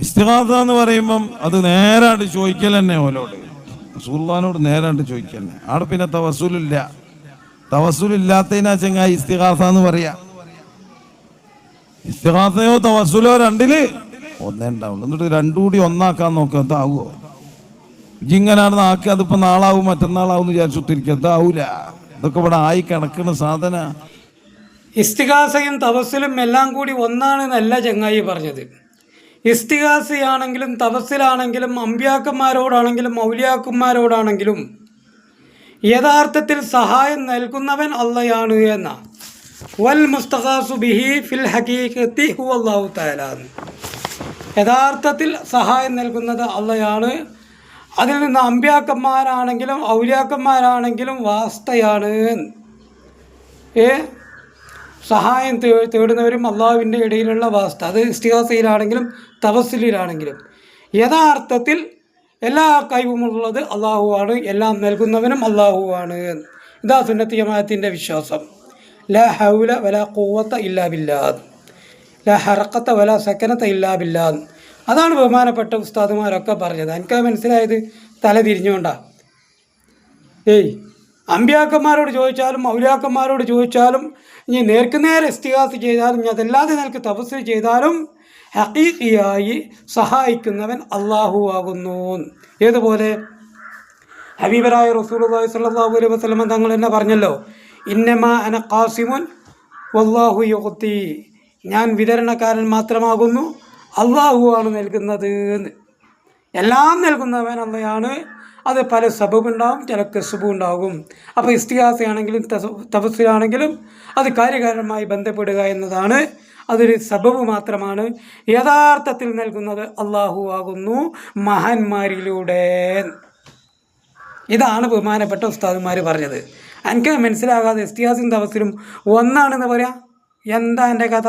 ഇസ്തിഹാസ എന്ന് പറയുമ്പം അത് നേരായിട്ട് ചോദിക്കൽ തന്നെ ഓലോട്. റസൂള്ളഹാനോട് നേരായിട്ട് ചോദിക്കൽ തന്നെ അവിടെ പിന്നെ തവസൂലില്ല തവസൂലില്ലാത്തതിനാ ചെങ്ങായി ഇസ്തിഹാസ എന്ന് പറയാ. ഇസ്തിഹാസയോ തവസൂലോ രണ്ടിൽ? ഒന്നേ ഉണ്ടാവുള്ളൂ. എന്നിട്ട് രണ്ടും കൂടി ഒന്നാക്കാൻ നോക്കുക അതാവുമോ ഇങ്ങനാണെന്ന് ആക്കി അതിപ്പോ നാളാവും മറ്റന്നാളാവും വിചാരിച്ചുത്തിരിക്കുക അതാവൂല ഇതൊക്കെ ഇവിടെ ആയി കിടക്കുന്ന സാധന. ഇസ്തിഹാസയും തപസ്സിലും എല്ലാം കൂടി ഒന്നാണെന്നല്ല ചങ്ങായി പറഞ്ഞത്. ഇസ്തിഹാസയാണെങ്കിലും തപസ്സിലാണെങ്കിലും അമ്പ്യാക്കന്മാരോടാണെങ്കിലും മൗലിയാക്കന്മാരോടാണെങ്കിലും യഥാർത്ഥത്തിൽ സഹായം നൽകുന്നവൻ അള്ളയാണ് എന്ന. വൽ മുസ്തഖാസു ബിഹി ഫിൽ ഹക്കീഖത്തി ഹു അള്ളാഹു യഥാർത്ഥത്തിൽ സഹായം നൽകുന്നത് അള്ളയാണ്. അതിൽ നിന്ന് അമ്പ്യാക്കന്മാരാണെങ്കിലും ഔലിയാക്കന്മാരാണെങ്കിലും വാസ്തയാണ് ഏ? സഹായം തേടുന്നവരും അള്ളാഹുവിന്റെ ഇടയിലുള്ള വാസ്ത അത് ഇസ്തിഹാസയിലാണെങ്കിലും തപസ്സിലാണെങ്കിലും യഥാർത്ഥത്തിൽ എല്ലാ കഴിവുമുള്ളത് അള്ളാഹുവാണ് എല്ലാം നൽകുന്നവനും അള്ളാഹുവാണ്. ഇതാ സുന്നത്തി ജമാഅത്തിന്റെ വിശ്വാസം. ല ഹൗല വല കൂവത്ത ഇല്ലാ ബില്ലാദ് ല ഹറക്കത്ത വല സക്കനത്ത ഇല്ലാ ബില്ലാദ് അതാണ് ബഹുമാനപ്പെട്ട ഉസ്താദുമാരൊക്കെ പറഞ്ഞത്. എനിക്ക് മനസ്സിലായത് തല തിരിഞ്ഞുകൊണ്ടാണ് ഏയ് അമ്പ്യാക്കന്മാരോട് ചോദിച്ചാലും മൗര്യാക്കന്മാരോട് ചോദിച്ചാലും ഇനി നേർക്കുനേരെ ഇസ്തിഹാസ് ചെയ്താലും ഇനി അതല്ലാതെ നിനക്ക് തപസ് ചെയ്താലും ഹഖീഖിയായി സഹായിക്കുന്നവൻ അള്ളാഹു ആകുന്നു. ഏതുപോലെ? ഹബീബരായ റസൂലുള്ളാഹി സ്വല്ലല്ലാഹു അലൈഹി വസല്ലം തങ്ങൾ എന്നെ പറഞ്ഞല്ലോ ഇന്നമാ അന ഖാസിമുൻ വല്ലാഹു യുഖ്തി. ഞാൻ വിതരണക്കാരൻ മാത്രമാകുന്നു അള്ളാഹു ആണ് നൽകുന്നത് എല്ലാം നൽകുന്നവൻ അള്ളയാണ് അത് പല സബബുണ്ടാവും ചില കസുബും ഉണ്ടാകും അപ്പോൾ ഇസ്തിഹാസയാണെങ്കിലും തപസ്സിലാണെങ്കിലും അത് കാര്യകാരണമായി ബന്ധപ്പെടുക എന്നതാണ്. അതൊരു സബബ് മാത്രമാണ്. യഥാർത്ഥത്തിൽ നൽകുന്നത് അള്ളാഹു ആകുന്നു മഹാന്മാരിലൂടെ. ഇതാണ് ബഹുമാനപ്പെട്ട ഉസ്താദുമാർ പറഞ്ഞത്. എനിക്ക് മനസ്സിലാകാതെ ഇസ്തിഹാസും തപസ്സിലും ഒന്നാണെന്ന് പറയാം? എന്താ എന്റെ കഥ?